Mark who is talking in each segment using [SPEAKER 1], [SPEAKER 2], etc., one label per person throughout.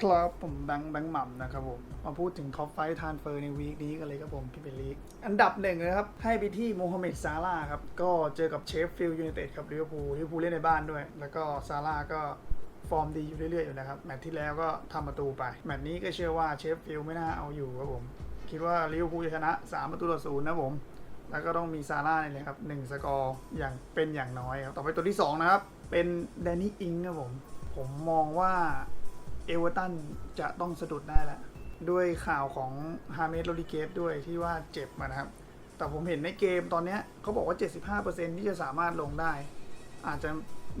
[SPEAKER 1] ครับผมแบงค์แบงค์หม่ำนะครับผมมาพูดถึงท็อปไฟทานเฟอร์ในวีคนี้กันเลยครับผมพี่เป็นลีกอันดับหนึ่งนะครับ ให้ไปที่โมฮัมเหม็ดซาร่าครับ ก็เจอกับเชฟฟิลด์ยูไนเต็ดครับลิเวอร์พูลลิเวอร์พูลเล่นในบ้านด้วย แล้วก็ซาร่าก็ฟอร์มดีอยู่เรื่อยๆอยู่นะครับ แมตช์ที่แล้วก็ทำประตูไป แมตช์นี้ก็เชื่อว่าเชฟฟิลด์ไม่น่าเอาอยู่ครับผม คิดว่าลิเวอร์พูลจะชนะ3ประตูต่อศูนย์นะผมแล้วก็ต้องมีซาร่าเนี่ยเลยครับหนึ่งสกอร์อย่างเป็นอย่างน้อยครับต่อไปตัวที่2นะครับเป็นแดนนี่อิงครับผมผมมองว่า เอเวอร์ตันจะต้องสะดุดได้แหละด้วยข่าวของฮาเมสโรดิเกสด้วยที่ว่าเจ็บมานะครับ แต่ผมเห็นในเกมตอนนี้เขาบอกว่า 75%ที่จะสามารถลงได้ อาจจะ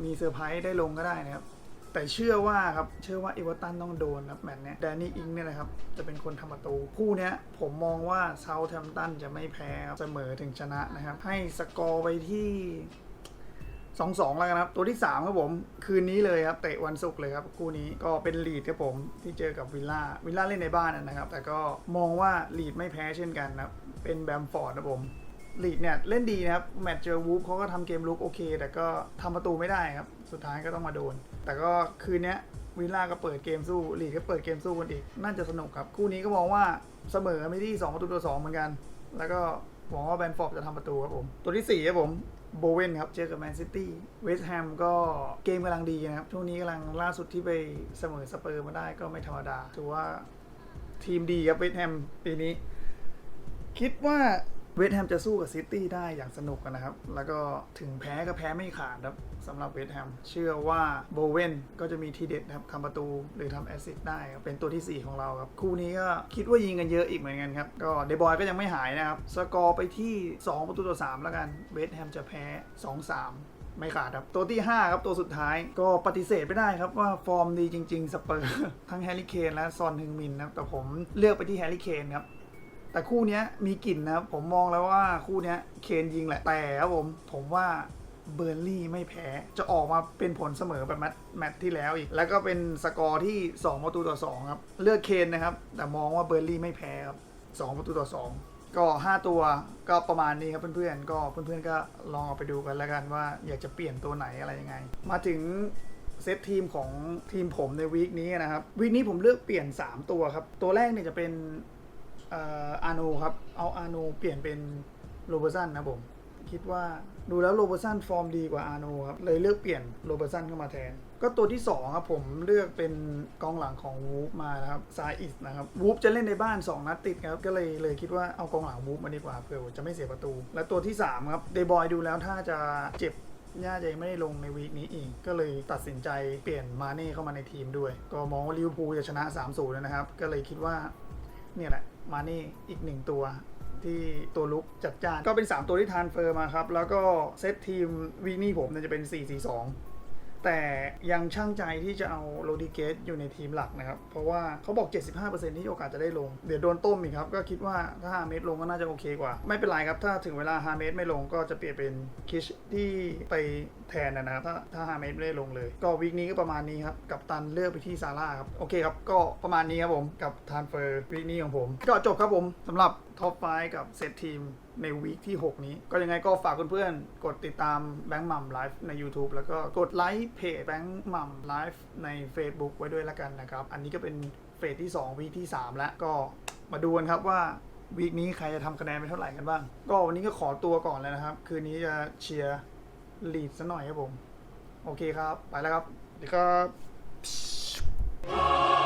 [SPEAKER 1] มีเซอร์ไพรส์ได้ลงก็ได้นะครับ แต่เชื่อว่าครับ เชื่อว่าเอเวอร์ตันต้องโดนครับแมตช์เนี้แดนนี่อิงเนี่ยนะครับ จะเป็นคนทำประตู คู่นี้ผมมองว่าเซาท์แฮมป์ตันจะไม่แพ้เสมอถึงชนะนะครับ ให้สกอร์ไปที่ สองสองแล้วกันครับ ตัวที่3ครับผมคืนนี้เลยครับเตะวันศุกร์เลยครับคู่นี้ก็เป็นลีดครับผมที่เจอกับวิลล่าวิลล่าเล่นในบ้านนะครับ แต่ก็มองว่าลีดไม่แพ้เช่นกันนะครับเป็นแบมฟอร์ดนะผมลีดเนี่ยเล่นดีนะครับแมตช์เจอวูฟเขาก็ทำเกมลุกโอเค แต่ก็ทำประตูไม่ได้ครับ สุดท้ายก็ต้องมาโดน แต่ก็คืนนี้วิลล่าก็เปิดเกมสู้ลีดก็เปิดเกมสู้กันอีก น่าจะสนุกครับ คู่นี้ก็มองว่าเสมอไม่ที่2ประตูต่อ2เหมือนกัน แล้วก็หวังว่าแบนฟอร์ดจะทำประตูครับผม ตัวที่4ครับผม โบเวนครับ เจอกับแมนซิตี้เวสต์แฮมก็เกมกำลังดีนะครับ ช่วงนี้กำลังล่าสุดที่ไปเสมอสเปอร์มาได้ก็ไม่ธรรมดา ถือว่าทีมดีครับเวสต์แฮมปีนี้ คิดว่า เวสต์แฮมจะสู้กับซิตี้ได้อย่างสนุกกันนะครับ แล้วก็ถึงแพ้ก็แพ้ไม่ขาดครับสำหรับเวสต์แฮมเชื่อว่าโบเวนก็จะมีทีเด็ดครับทำประตูหรือทำแอสซิสต์ได้เป็นตัวทีสี่ 4 ของเราครับ คู่นี้ก็คิดว่ายิงกันเยอะอีกเหมือนกันครับ ก็เดบอยก็ยังไม่หายนะครับ สกอร์ไปที่ 2 ประตูต่อ 3 แล้วกันเวสต์แฮมจะแพ้ 2-3ไม่ขาดครับ ตัวที่ 5 ครับ ตัวสุดท้ายก็ปฏิเสธไม่ได้ครับว่าฟอร์มดีจริง ๆ สเปอร์ ทั้งแฮร์รี่เคนและซอนฮึงมินนะครับแต่ผมเลือกไปที่แฮร์รี่เคนครับ แต่คู่เนี้ยมีกลิ่นนะผมมองแล้วว่าคู่เนี้ยเคนยิงแหละแต่ครับผมผมว่าเบอร์ลี่ไม่แพ้จะออกมาเป็นผลเสมอแบบแมตช์แมตช์ที่แล้วอีก แล้วก็เป็นสกอร์ที่ 2 ประตูต่อ 2 ครับ เลือกเคนนะครับ แต่มองว่าเบอร์ลี่ไม่แพ้ครับ 2 ประตูต่อ 2 ก็ 5 ตัวก็ประมาณนี้ครับเพื่อนๆ ก็เพื่อนๆก็ลองเอาไปดูกันแล้วกันว่าอยากจะเปลี่ยนตัวไหนอะไรยังไง มาถึงเซตทีมของทีมผมในวีคนี้นะครับวีคนี้ผมเลือกเปลี่ยน 3 ตัวครับ ตัวแรกเนี่ยจะเป็น อาโนครับ เอาอาโนเปลี่ยนเป็นโรเบอร์สันนะผม คิดว่าดูแล้วโรเบอร์สันฟอร์มดีกว่าอาโนครับ เลยเลือกเปลี่ยนโรเบอร์สันเข้ามาแทน ก็ตัวที่2ครับผมเลือกเป็นกองหลังของวูฟมานะครับซาอิสนะครับวูฟจะเล่นในบ้าน 2 นัดติดครับ ก็เลยเลยคิดว่าเอากองหลังวูฟมาดีกว่าเผื่อจะไม่เสียประตู และตัวที่3ครับเดบอยดูแล้วถ้าจะเจ็บย่าจะไม่ได้ลงในวีคนี้อีก ก็เลยตัดสินใจเปลี่ยนมาเน่เข้ามาในทีมด้วย ก็มองว่าลิเวอร์พูลจะชนะ 3-0 แล้วนะครับ ก็เลยคิดว่า เนี่ยแหละ มาเน่อีกหนึ่งตัวที่ตัวลุกจัดจ้านก็เป็น 3 ตัวที่ทานเฟอร์มาครับ แล้วก็เซตทีมวีนี่ผมจะเป็น 4-4-2 แต่ยังช่างใจที่จะเอาโรดิเกสอยู่ในทีมหลักนะครับ เพราะว่าเขาบอก 75%ที่โอกาสจะได้ลง เดี๋ยวโดนต้มอีกครับ ก็คิดว่าถ้า5เมตรลงก็น่าจะโอเคกว่า ไม่เป็นไรครับ ถ้าถึงเวลา5เมตรไม่ลงก็จะเปลี่ยนเป็นคิชที่ไปแทนนะครับ ถ้าถ้า5เมตรไม่ได้ลงเลย ก็วีคนี้ก็ประมาณนี้ครับ กับตันเลือกไปที่ซาร่าครับ โอเคครับ ก็ประมาณนี้ครับผม กับทานเฟอร์วีคนี้ของผม ก็จบครับผมสำหรับ ท็อปไฟกับเซตทีมในวีคที่ 6 นี้ ก็ยังไงก็ฝากเพื่อนๆ กดติดตามแบงค์มัมไลฟ์ใน YouTube แล้วก็กดไลค์เพจแบงค์มัมไลฟ์ใน Facebook ไว้ด้วยละกันนะครับ อันนี้ก็เป็นเฟสที่ 2 วีคที่ 3 แล้วก็มาดูกันครับว่าวีคนี้ใครจะทำคะแนนไปเท่าไหร่กันบ้าง ก็วันนี้ก็ขอตัวก่อนเลยนะครับ คืนนี้จะเชียร์ลีดซะหน่อยครับผม โอเคครับ ไปแล้วครับ สวัสดีครับ